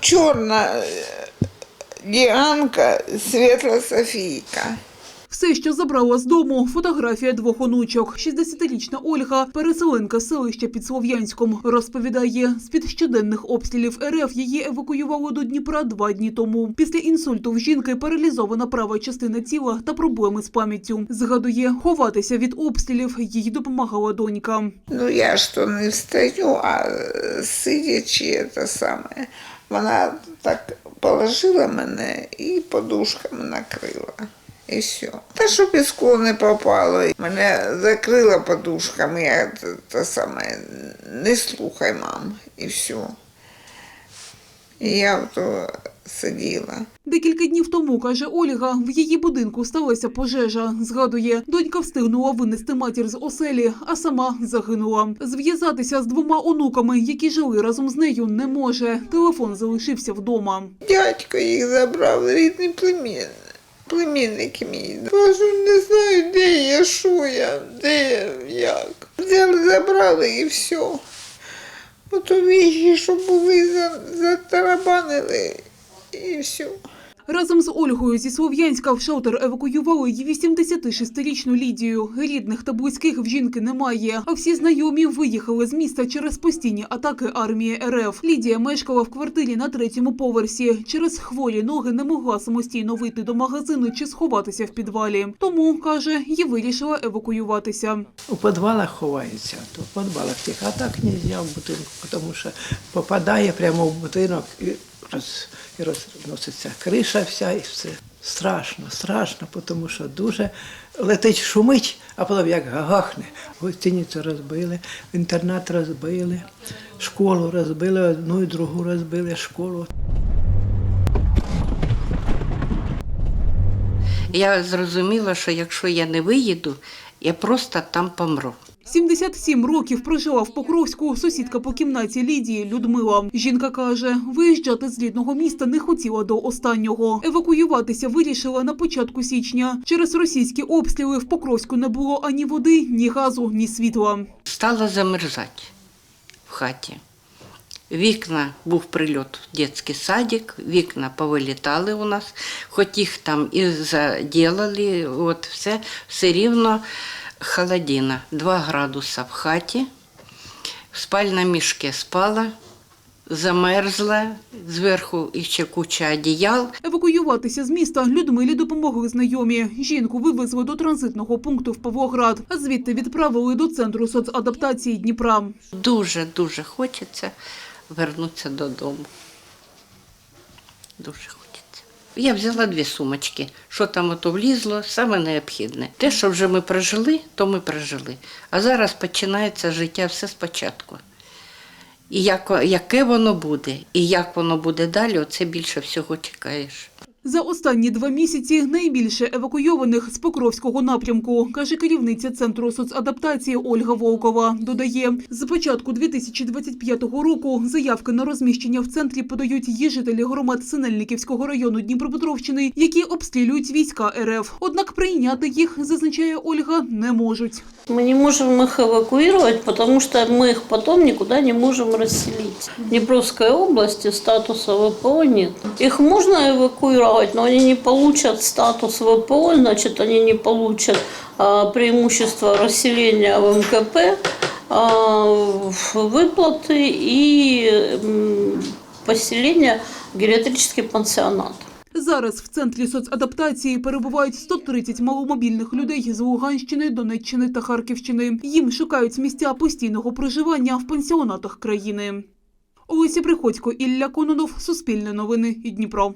чорна е, діанка, світла Софійка. Все, що забрала з дому, фотографія двох онучок. 60-річна Ольга, переселенка з селища під Слов'янськом, розповідає, з-під щоденних обстрілів РФ її евакуювали до Дніпра два дні тому. Після інсульту в жінки паралізована права частина тіла та проблеми з пам'яттю. Згадує, ховатися від обстрілів їй допомагала донька. Ну я ж то не встаю, а е, сидячи те саме. Вона так положила мене і подушками накрила. І все. Та що піску не попало. Мене закрила подушками, я те, те саме, не слухай, мам, і все. І я то сиділа. Декілька днів тому, каже Ольга, в її будинку сталася пожежа. Згадує, донька встигнула винести матір з оселі, а сама загинула. Зв'язатися з двома онуками, які жили разом з нею, не може. Телефон залишився вдома. Дядько їх забрав, рідний племінник. Племінник мій. Кажу, не знаю, де я, що я, де як. Взяли, забрали і все. Ото віщі, що були, затарабанили і все. Разом з Ольгою зі Слов'янська в шелтер евакуювали й 86-річну Лідію. Рідних та близьких в жінки немає. А всі знайомі виїхали з міста через постійні атаки армії РФ. Лідія мешкала в квартирі на третьому поверсі. Через хворі ноги не могла самостійно вийти до магазину чи сховатися в підвалі. Тому каже, і вирішила евакуюватися. У підвалах ховаються, то в підвалах тих, а так не можна в будинку, тому що попадає прямо в будинок і, роз, і розноситься криша вся і все. Страшно, страшно, тому що дуже летить, шумить, а потім як гахне. Гостиницю розбили, інтернат розбили, школу розбили, одну і другу розбили школу. Я зрозуміла, що якщо я не виїду, я просто там помру. 77 років прожила в Покровську сусідка по кімнаті Лідії Людмила. Жінка каже, виїжджати з рідного міста не хотіла до останнього. Евакуюватися вирішила на початку січня. Через російські обстріли в Покровську не було ані води, ні газу, ні світла. Стала замерзати в хаті. Вікна був прильот дитячий садик, вікна повилітали у нас, хоч їх там і заділили, от все, все рівно холодина. 2 градуса в хаті, в спальному мішки спала, замерзла, зверху ще куча одіял. Евакуюватися з міста Людмилі допомогли знайомі. Жінку вивезли до транзитного пункту в Павлоград, а звідти відправили до центру соцадаптації Дніпра. Дуже-дуже хочеться вернутися додому. Дуже хочеться. Я взяла дві сумочки. Що там ото влізло, саме необхідне. Те, що вже ми прожили, то ми прожили. А зараз починається життя все спочатку. І як, яке воно буде, і як воно буде далі, оце більше всього чекаєш. За останні два місяці найбільше евакуйованих з Покровського напрямку, каже керівниця центру соцадаптації Ольга Волкова. Додає, з початку 2025 року заявки на розміщення в центрі подають і жителі громад Синельниківського району Дніпропетровщини, які обстрілюють війська РФ. Однак прийняти їх, зазначає Ольга, не можуть. Мы не можем их эвакуировать, потому что мы их потом никуда не можем расселить. В Днепровской области статуса ВПО нет. Их можно эвакуировать, но они не получат статус ВПО, значит, они не получат а, преимущество расселения в МКП, а, в- выплаты и м, поселения в гериатрический пансионат. Зараз в центрі соцадаптації перебувають 130 маломобільних людей з Луганщини, Донеччини та Харківщини. Їм шукають місця постійного проживання в пансіонатах країни. Олеся Приходько, Ілля Кононов, Суспільне новини і Дніпро.